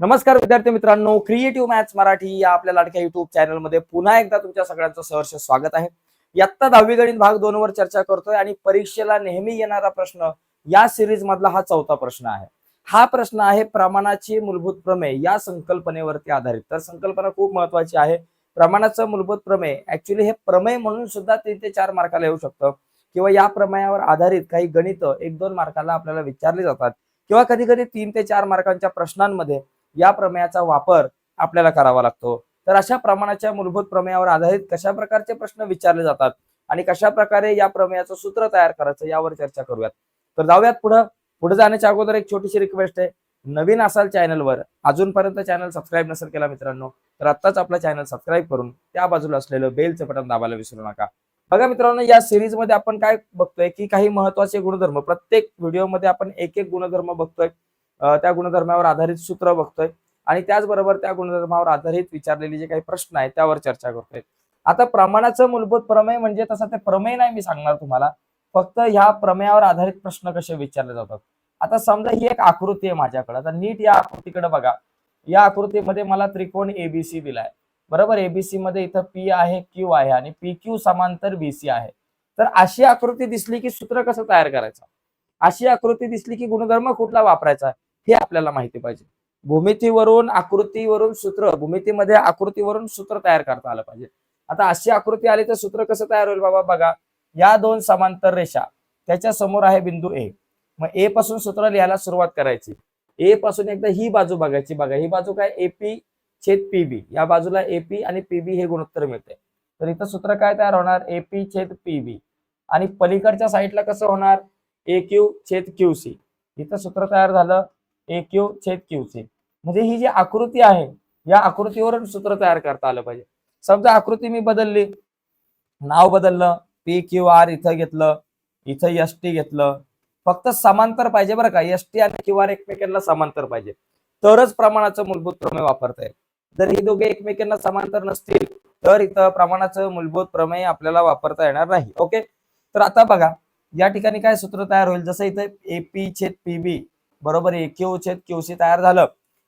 नमस्कार विद्यार्थी मित्रांनो क्रिएटिव्ह मॅथ्स मराठी या आपल्या लाडक्या युट्यूब चॅनलमध्ये पुन्हा एकदा तुमच्या सगळ्यांचं सहर्ष स्वागत आहे. इयत्ता दहावी गणित भाग दोन वर चर्चा करतोय आणि परीक्षेला नेहमी येणारा प्रश्न या सिरीज मधला हा चौथा प्रश्न आहे. हा प्रश्न आहे प्रमाणाची मूलभूत प्रमेय या संकल्पनेवरती आधारित. तर संकल्पना खूप महत्वाची आहे. प्रमाणाचं मूलभूत प्रमेय ऍक्च्युली हे प्रमेय म्हणून सुद्धा तीन ते चार मार्काला येऊ शकतं. किंवा या प्रमेयावर आधारित काही गणित एक दोन मार्काला आपल्याला विचारली जातात. किंवा कधी कधी तीन ते चार मार्कांच्या प्रश्नांमध्ये या प्रमेयाचा वापर आपल्याला करावा लागतो. तर अशा प्रमाणाच्या मूलभूत प्रमेयावर आधारित कशा प्रकारचे प्रश्न विचारले जातात आणि कशा प्रकारे या प्रमेयाचं सूत्र तयार करायचं यावर चर्चा करूयात. तर जाऊयात पुढं. पुढे जाण्याच्या अगोदर एक छोटीशी रिक्वेस्ट आहे. नवीन असाल चॅनलवर अजूनपर्यंत चॅनल सबस्क्राईब नसेल केला मित्रांनो तर आत्ताच आपला चॅनल सबस्क्राईब करून त्या बाजूला असलेलं बेलचं बटन दाबायला विसरू नका. बघा मित्रांनो या सिरीजमध्ये आपण काय बघतोय की काही महत्त्वाचे गुणधर्म प्रत्येक व्हिडिओमध्ये आपण एक एक गुणधर्म बघतोय. त्या गुणधर्मावर आधारित सूत्र बघतोय. आणि त्याचबरोबर त्या गुणधर्मावर आधारित विचारलेले जे काही प्रश्न आहेत त्यावर चर्चा करतोय. आता प्रमाणाचं मूलभूत प्रमेय म्हणजे तसं ते प्रमेय नाही मी सांगणार तुम्हाला. फक्त ह्या प्रमेयावर आधारित प्रश्न कसे विचारले जातात. आता समजा ही एक आकृती आहे माझ्याकडे. आता नीट या आकृतीकडे बघा. या आकृतीमध्ये मला त्रिकोण एबीसी दिलाय. बरोबर? एबीसी मध्ये इथं पी आहे क्यू आहे आणि पी क्यू समांतर बीसी आहे. तर अशी आकृती दिसली की सूत्र कसं तयार करायचं? अशी आकृती दिसली की गुणधर्म कुठला वापरायचा? हे आपल्याला माहिती पाहिजे. भूमितीवरून आकृतीवरून सूत्र भूमितीमध्ये आकृतीवरून सूत्र तयार करता आलं पाहिजे. आता अशी आकृती आली तर सूत्र कसं तयार होईल बाबा? बघा या दोन समांतर रेषा त्याच्यासमोर आहे बिंदू ए मग ए पासून सूत्र लिहायला सुरुवात करायची. ए पासून एकदा ही बाजू बघायची. बघा ही बाजू काय? एपी छेद पीबी या बाजूला एपी आणि पीबी हे गुणोत्तर मिळते. तर इथं सूत्र काय तयार होणार? एपी छेद पीबी आणि पलीकडच्या साईडला कसं होणार? ए क्यू छेद क्यू सी इथं सूत्र तयार झालं. ए क्यू छेद क्यू सी. म्हणजे ही जी आकृती आहे या आकृतीवरून सूत्र तयार करता आलं पाहिजे. समजा आकृती मी बदलली. नाव बदललं पी क्यू आर इथं घेतलं इथं एस टी घेतलं. फक्त समांतर पाहिजे बरं का. एस टी आणि क्यू आर एकमेकांना समांतर पाहिजे. तरच प्रमाणाचं मूलभूत प्रमेय वापरता येईल. जर ही दोघे एकमेकांना समांतर नसतील तर इथं प्रमाणाचं मूलभूत प्रमेय आपल्याला वापरता येणार नाही. ओके? तर आता बघा या ठिकाणी काय सूत्र तयार होईल? जसं इथं एपी छेद पीबी बरोबर ए क्यू छेद क्यू सी तयार झालं.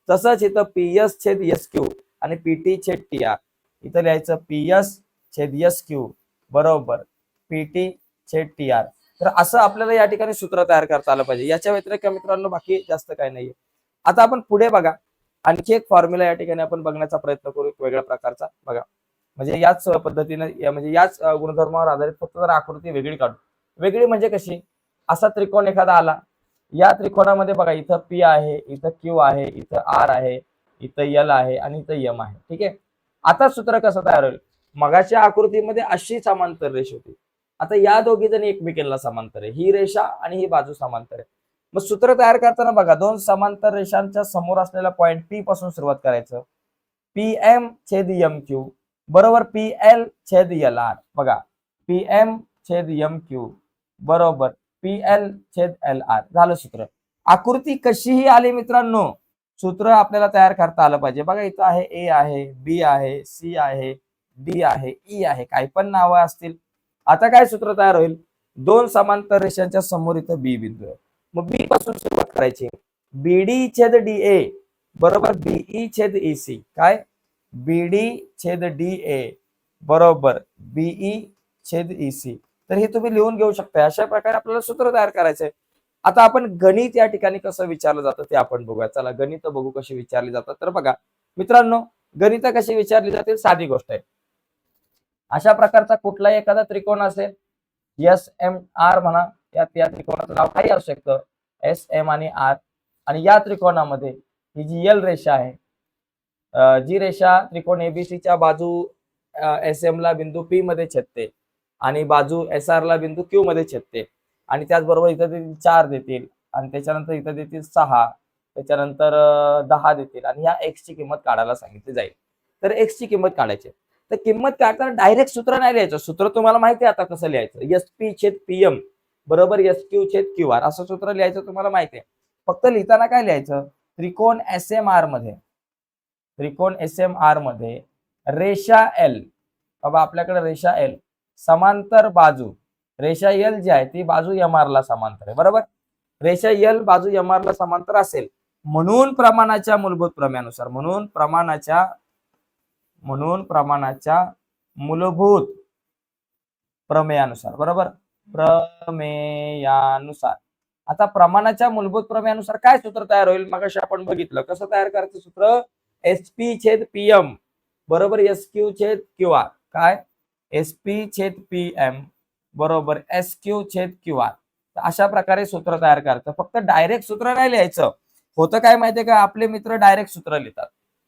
तसंच इथं पीएस छेद एस क्यू आणि पीटी छेद टी आर इथं लिहायचं पीएस छेद एस क्यू बरोबर. पीटी छेद टी आर तर असं आपल्याला या ठिकाणी सूत्र तयार करता आलं पाहिजे. याच्या व्यतिरिक्त मित्रांनो बाकी जास्त काही नाहीये. आता आपण पुढे बघा. आणखी एक फॉर्म्युला या ठिकाणी आपण बघण्याचा प्रयत्न करू. एक वेगळ्या प्रकारचा. बघा. म्हणजे याच पद्धतीने म्हणजे याच गुणधर्मावर आधारित फक्त जर आकृती वेगळी काढू. वेगळी म्हणजे कशी? असा त्रिकोण एखादा आला. या त्रिकोणामध्ये बघा इथं पी आहे इथं क्यू आहे इथं आर आहे इथं एल आहे आणि इथं यम आहे. ठीक आहे? आता सूत्र कसं तयार होईल? मगाच्या आकृतीमध्ये अशी समांतर रेष होती. आता या दोघी जणी एकमेकांना समांतर आहे. ही रेषा आणि ही बाजू समांतर आहे. मग सूत्र तयार करताना बघा दोन समांतर रेषांच्या समोर असलेला पॉइंट पी पासून सुरुवात करायचं. पी एम छेद एम क्यू बरोबर पी एल छेद एल आर बघा पी एम छेद एम क्यू बरोबर. पी एल छेद एल आर झालं सूत्र. आकृती कशीही आली मित्रांनो सूत्र आपल्याला तयार करता आलं पाहिजे. बघा इथं आहे ए आहे बी आहे सी आहे डी आहे ई आहे. काही पण नावं असतील. आता काय सूत्र तयार होईल? दोन समांतर रेषांच्या समोर इथं बी बिंदू आहे. मग बी पासून सुरुवात करायची. बीडी छेद डी ए बरोबर बीई छेद ई सी काय? बीडी छेद डी ए बरोबर बीई छेद ई सी तर हे तुम्ही लिहून घेऊ शकता अशा प्रकारे आपल्याला सूत्र तयार करायचंय. आता आपण गणित या ठिकाणी कसं विचारलं जातं ते आपण बघूया. चला गणित बघू कशी विचारली जातात. तर बघा मित्रांनो गणित कशी विचारली जातील साधी गोष्ट आहे. अशा प्रकारचा कुठलाही एखादा त्रिकोण असेल एस एम आर म्हणा या त्या त्रिकोणाचं नाव काही असू शकतं. एस एम आणि आर आणि या त्रिकोणामध्ये ही जी एल रेषा आहे जी रेषा त्रिकोण एबीसीच्या बाजू एस एम ला बिंदू पी मध्ये छेदते. आणि बाजू एस आर ला बिंदू क्यू मध्ये छेदते. आणि त्याचबरोबर इथं देतील चार देतील. आणि त्याच्यानंतर इथं देतील सहा. त्याच्यानंतर दहा देतील. आणि ह्या एक्स ची किंमत काढायला सांगितली जाईल. तर एक्स ची किंमत काढायची. तर किंमत काढताना डायरेक्ट सूत्र नाही लिहायचं. सूत्र तुम्हाला माहिती आहे आता कसं लिहायचं. एस पी छेद पी एम बरोबर एस क्यू छेद क्यू आर असं सूत्र लिहायचं तुम्हाला माहिती आहे. फक्त लिहिताना काय लिहायचं? त्रिकोण एस एम आरमध्ये. त्रिकोण एस एम आरमध्ये रेषा एल बाबा आपल्याकडे रेषा एल समांतर बाजू. रेषा एल जी आहे ती बाजू एम ला समांतर आहे बरोबर? रेषा एल बाजू एम ला समांतर असेल म्हणून प्रमाणाच्या मूलभूत प्रमेयानुसार म्हणून प्रमाणाच्या म्हणून प्रमाणाच्या मूलभूत प्रमेयानुसार बरोबर? प्रमेयानुसार. आता प्रमाणाच्या मूलभूत प्रमेयानुसार काय सूत्र तयार होईल? मग आपण बघितलं कसं तयार करायचं सूत्र? एस पी छेद पी एम बरोबर? एस क्यू छेद क्यू आर काय? एस पी छेद पी एम बरोबर एस क्यू छेद क्यू आर अशा प्रकारे सूत्र तयार करायचं फक्त डायरेक्ट सूत्र नाही लिहायचं. होतं काय माहितीये का? आपले मित्र डायरेक्ट सूत्र लिहितात.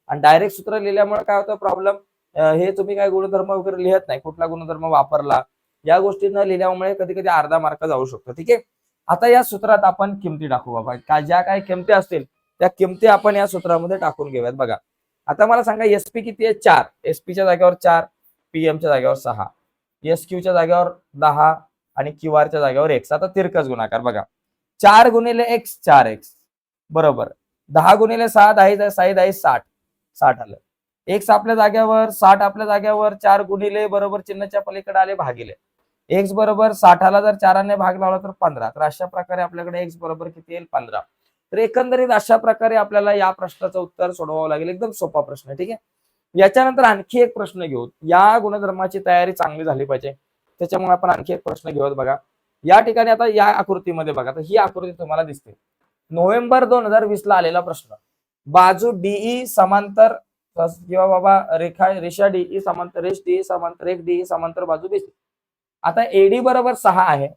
आणि डायरेक्ट सूत्र लिहिल्यामुळे काय होतं? प्रॉब्लेम हे तुम्ही काय गुणधर्म वगैरे लिहत नाही. कुठला गुणधर्म वापरला? या गोष्टी न लिहिल्यामुळे कधी कधी अर्धा मार्क जाऊ शकतो. ठीक आहे? आता या सूत्रात आपण किमती टाकू बाबा. का ज्या काही किमती असतील त्या किमती आपण या सूत्रामध्ये टाकून घेऊयात. बघा. आता मला सांगा एसपी किती आहे? चार. एसपीच्या जागेवर चार. पीएमच्या जागेवर सहा एस क्यूच्या जागेवर दहा आणि क्यू आरच्या जागेवर एक्स आता तिरकस गुणाकार बघा. चार गुणिले एक्स चार एक्स बरोबर. दहा गुणिले सहा दहा साई दहा साठ. साठ आलं. एक्स आपल्या जाग्यावर साठ आपल्या जाग्यावर चार गुणिले बरोबर चिन्हाच्या पलीकडे आले भागिले. एक्स बरोबर साठाला जर चाराने भाग लावला तर पंधरा. तर अशा प्रकारे आपल्याकडे एक्स बरोबर किती येईल? पंधरा. तर एकंदरीत अशा प्रकारे आपल्याला या प्रश्नाचं उत्तर सोडवावं लागेल. एकदम सोपा प्रश्न ठीक आहे? याच्यानंतर आणखी एक प्रश्न घेऊ. या गुणधर्माची तयारी चांगली झाली पाहिजे. त्याच्यामुळे आपण आणखी एक प्रश्न घेऊत बघा. या ठिकाणी आता या आकृतीमध्ये बघा. तर ही आकृती तुम्हाला दिसते. नोव्हेंबर दोन हजार वीस ला आलेला प्रश्न. बाजू डीई समांतर किंवा बाबा रेखा रेषा डीई समांतर रेष डीई समांतर रेख डीई समांतर बाजू बीसी आता एडी बरोबर सहा आहे.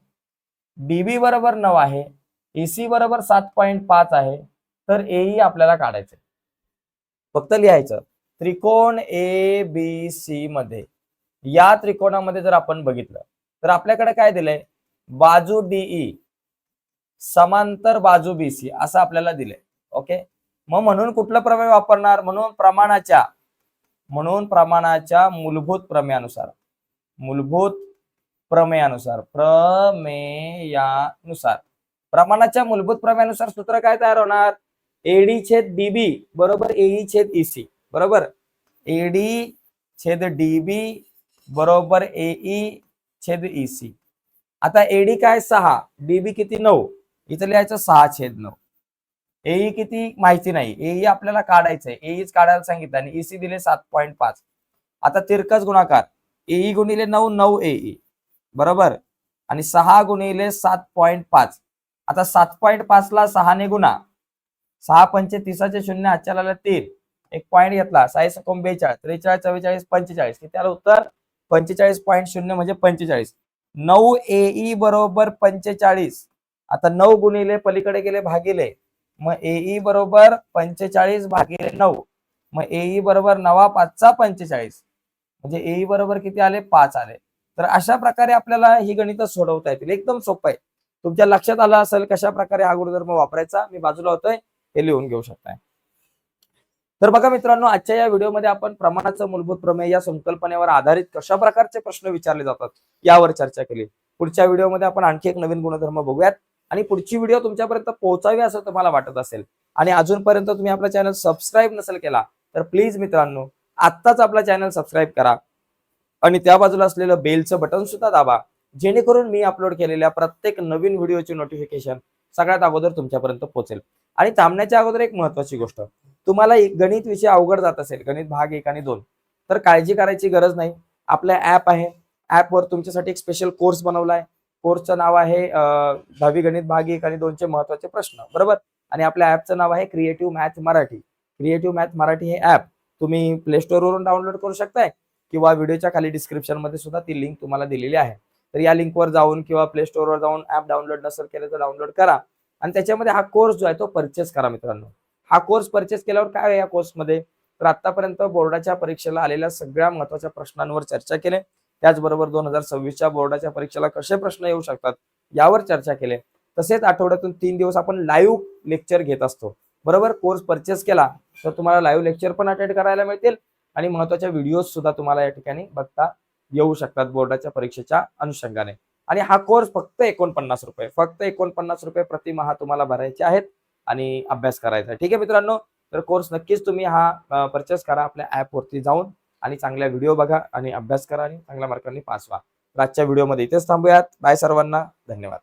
डीबी बरोबर नऊ आहे. एसी बरोबर सात पॉईंट पाच आहे. तर एई आपल्याला काढायचं फक्त लिहायचं. त्रिकोण ए बी सी मध्ये. या त्रिकोणामध्ये जर आपण बघितलं तर आपल्याकडे काय दिलंय? बाजू डीई समांतर बाजू बीसी असं आपल्याला दिलंय. ओके मग म्हणून कुठलं प्रमेय वापरणार? म्हणून प्रमाणाच्या म्हणून प्रमाणाच्या मूलभूत प्रमेयानुसार मूलभूत प्रमेयानुसार प्रमेयानुसार. प्रमाणाच्या मूलभूत प्रमेयानुसार सूत्र काय तयार होणार? एडी छेद बीबी बरोबर एई छेद ईसी बरोबर? एडी छेद डी बी बरोबर एई छेद ईसी आता एडी काय? सहा. डीबी किती? नऊ. इथं लिहायचं सहा छेद नऊ. एई किती? माहिती नाही. एई आपल्याला काढायचं आहे एईच काढायला सांगितलं आणि ईसी दिले सात पॉईंट पाच. आता तिरकस गुणाकार. एई गुणिले नऊ नऊ एई बरोबर? आणि सहा गुणिले सात पॉईंट पाच. आता सात पॉईंट पाच ला सहाने गुणा. सहा पंचे तिसाचे शून्य आजच्या तीन. एक पॉईंट घेतला. साई सकोम बेचाळीस त्रेचाळीस चव्वेचाळीस पंचेचाळीस. त्याला उत्तर पंचेचाळीस पॉईंट शून्य म्हणजे पंचेचाळीस. नऊ एई बरोबर पंचेचाळीस. आता नऊ गुणिले पलीकडे गेले भागिले. मग एई बरोबर पंचेचाळीस भागिले नऊ. मग एई बरोबर नवा पाचचा पंचेचाळीस. म्हणजे एई बरोबर किती आले? पाच आले. तर अशा प्रकारे आपल्याला ही गणित सोडवता येतील. एकदम सोपं आहे. तुमच्या लक्षात आलं असेल कशा प्रकारे हा गुणधर्म वापरायचा मी बाजूला होतोय. हे लिहून घेऊ शकताय. तर बघा मित्रांनो आजच्या या व्हिडिओमध्ये आपण प्रमाणाचं मूलभूत प्रमेय या संकल्पनेवर आधारित कशा प्रकारचे प्रश्न विचारले जातात यावर चर्चा केली. पुढच्या व्हिडिओमध्ये आपण आणखी एक नवीन गुणधर्म बघूयात आणि पुढची व्हिडिओ तुमच्यापर्यंत पोहोचावी असं तुम्हाला वाटत असेल आणि अजूनपर्यंत तुम्ही आपला चॅनल सबस्क्राईब नसेल केला तर प्लीज मित्रांनो आत्ताच आपला चॅनल सबस्क्राईब करा आणि त्या बाजूला असलेलं बेलचं बटन सुद्धा दाबा जेणेकरून मी अपलोड केलेल्या प्रत्येक नवीन व्हिडिओची नोटिफिकेशन सगळ्यात अगोदर तुमच्यापर्यंत पोहोचेल. आणि थांबण्याच्या अगोदर एक महत्वाची गोष्ट तुम्हाला गणित विषय अवघड जात असेल गणित भाग एक आणि दोन. तर काळजी करायची गरज नाही. आपला ऍप आहे. ऍपवर तुमच्यासाठी एक स्पेशल कोर्स बनवला आहे कोर्सचं नाव आहे दहावी गणित भाग एक आणि दोनचे महत्त्वाचे प्रश्न. बरोबर? आणि आपल्या ऍपचं नाव आहे creative math Marathi creative math Marathi हे ऍप तुम्ही प्ले स्टोअरवरून डाउनलोड करू शकताय किंवा व्हिडिओच्या खाली डिस्क्रिप्शनमध्ये सुद्धा ती लिंक तुम्हाला दिलेली आहे. तर या लिंकवर जाऊन किंवा प्ले स्टोअरवर जाऊन ऍप डाउनलोड नसेल केलं तर डाउनलोड करा. आणि त्याच्यामध्ये हा कोर्स जो आहे तो परचेस करा मित्रांनो. हा कोर्स परचेस केल्यावर काय आहे या कोर्समध्ये तर आतापर्यंत बोर्डाच्या परीक्षेला आलेल्या सगळ्या महत्त्वाच्या प्रश्नांवर चर्चा केली. त्याचबरोबर दोन हजार सव्वीसच्या बोर्डाच्या परीक्षेला कसे प्रश्न येऊ शकतात यावर चर्चा केली. तसेच आठवड्यातून तीन दिवस आपण लाईव्ह लेक्चर घेत असतो. बरोबर? कोर्स परचेस केला तर तुम्हाला लाईव्ह लेक्चर पण अटेंड करायला मिळतील आणि महत्त्वाच्या व्हिडिओज सुद्धा तुम्हाला या ठिकाणी बघता येऊ शकतात बोर्डाच्या परीक्षेच्या अनुषंगाने. आणि हा कोर्स फक्त एकोणपन्नास रुपये फक्त एकोणपन्नास रुपये प्रतिमहा तुम्हाला भरायचे आहेत. आणि अभ्यास करायचा ठीक आहे मित्रांनो? तर कोर्स नक्कीच तुम्ही हा परचेस करा आपल्या ऍपवरती जाऊन आणि चांगल्या व्हिडिओ बघा आणि अभ्यास करा आणि चांगल्या मार्कांनी पास व्हा. आजच्या व्हिडिओमध्ये इथेच थांबूयात. बाय सर्वांना. धन्यवाद.